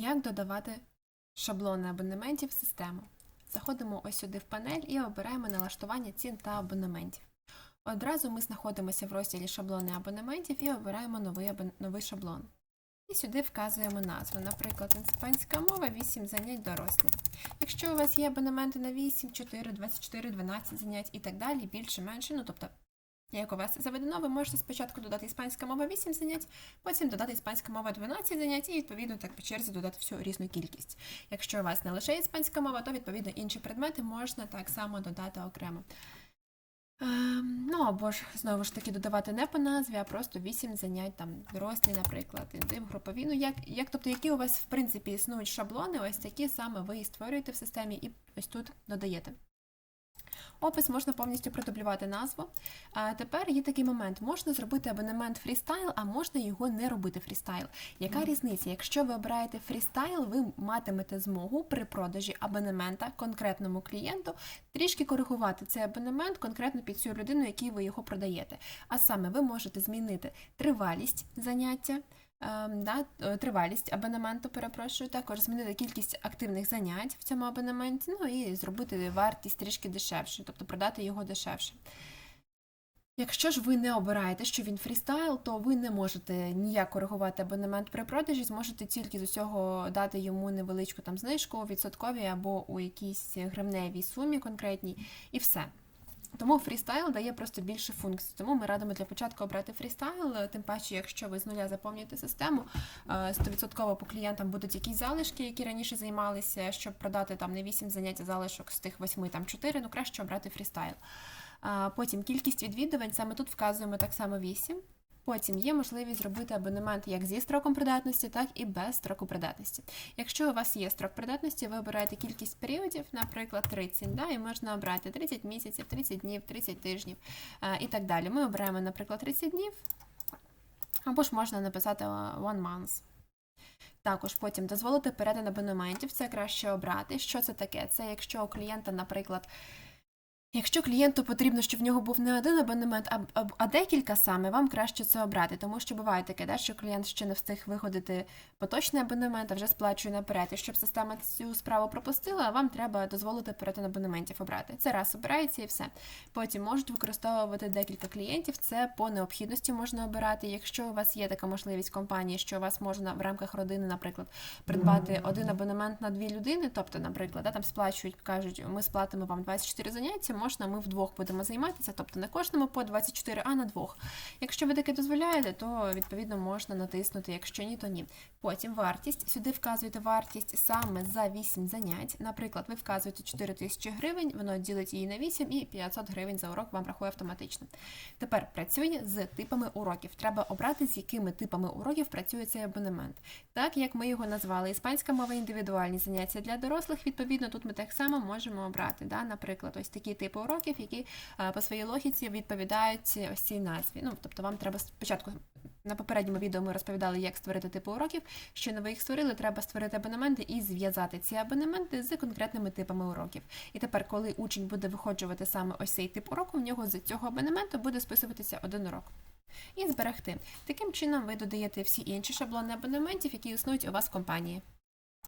Як додавати шаблони абонементів в систему? Заходимо ось сюди в панель і обираємо налаштування цін та абонементів. Одразу ми знаходимося в розділі шаблони абонементів і обираємо новий, абон- новий шаблон. І сюди вказуємо назву, наприклад, іспанська мова 8 занять дорослі. Якщо у вас є абонементи на 8, 4, 24, 12 занять і так далі, більше, менше, ну тобто, як у вас заведено, ви можете спочатку додати іспанська мова 8 занять, потім додати іспанська мова 12 занять і відповідно так по черзі додати всю різну кількість. Якщо у вас не лише іспанська мова, то відповідно інші предмети можна так само додати окремо. Ем, ну або ж знову ж таки додавати не по назві, а просто 8 занять, там дорослі, наприклад, інтим, групові. Ну як, як тобто, які у вас в принципі існують шаблони, ось такі саме ви і створюєте в системі і ось тут додаєте. Опис можна повністю продублювати назву. А тепер є такий момент: можна зробити абонемент фрістайл, а можна його не робити фрістайл. Яка різниця? Якщо ви обираєте фрістайл, ви матимете змогу при продажі абонемента конкретному клієнту трішки коригувати цей абонемент конкретно під цю людину, якій ви його продаєте. А саме ви можете змінити тривалість заняття. Ем, Да, е, тривалість абонементу, перепрошую, також змінити кількість активних занять в цьому абонементі, ну і зробити вартість трішки дешевше, тобто продати його дешевше. Якщо ж ви не обираєте, що він фрістайл, то ви не можете ніяк коригувати абонемент при продажі, зможете тільки з усього дати йому невеличку там знижку, відсоткові або у якійсь гривневій сумі конкретній, і все. Тому фрістайл дає просто більше функцій. Тому ми радимо для початку обрати фрістайл, е, тим паче, якщо ви з нуля заповнюєте систему, е, 100% по клієнтам будуть якісь залишки, які раніше займалися, щоб продати там не 8 занять, а залишок з тих 8, там 4, ну краще обрати фрістайл. Потім кількість відвідувань, саме тут вказуємо так само 8. Потім є можливість зробити абонемент як зі строком придатності, так і без строку придатності. Якщо у вас є строк придатності, ви обираєте кількість періодів, наприклад, 30, да, і можна обрати 30 місяців, 30 днів, 30 тижнів е, і так далі. Ми обираємо, наприклад, 30 днів, або ж можна написати е, one month. Також потім дозволити перегляд абонементів, це краще обрати. Що це таке? Це якщо у клієнта, наприклад, Якщо клієнту потрібно, щоб в нього був не один абонемент, а, а, декілька саме, вам краще це обрати, тому що буває таке, да, що клієнт ще не встиг виходити поточний абонемент, а вже сплачує наперед. І щоб система цю справу пропустила, вам треба дозволити перетин абонементів обрати. Це раз обирається і все. Потім можуть використовувати декілька клієнтів. Це по необхідності можна обирати. Якщо у вас є така можливість компанії, що у вас можна в рамках родини, наприклад, придбати один абонемент на дві людини, тобто, наприклад, да, там сплачують, кажуть, ми сплатимо вам 24 заняття, можна, ми вдвох будемо займатися, тобто не кожному по 24, а на двох. Якщо ви таке дозволяєте, то відповідно можна натиснути, якщо ні, то ні. Потім вартість. Сюди вказуєте вартість саме за 8 занять. Наприклад, ви вказуєте 4 тисячі гривень, воно ділить її на 8 і 500 гривень за урок вам рахує автоматично. Тепер працює з типами уроків. Треба обрати, з якими типами уроків працює цей абонемент. Так як ми його назвали іспанська мова індивідуальні заняття для дорослих, відповідно, тут ми так само можемо обрати. Да? Наприклад, ось такі типи уроків, які е, по своїй логіці відповідають ось цій назві. Ну, тобто вам треба спочатку. На попередньому відео ми розповідали, як створити типи уроків. Щойно ви їх створили, треба створити абонементи і зв'язати ці абонементи з конкретними типами уроків. І тепер, коли учень буде виходжувати саме ось цей тип уроку, в нього з цього абонементу буде списуватися один урок. І зберегти. Таким чином ви додаєте всі інші шаблони абонементів, які існують у вас в компанії.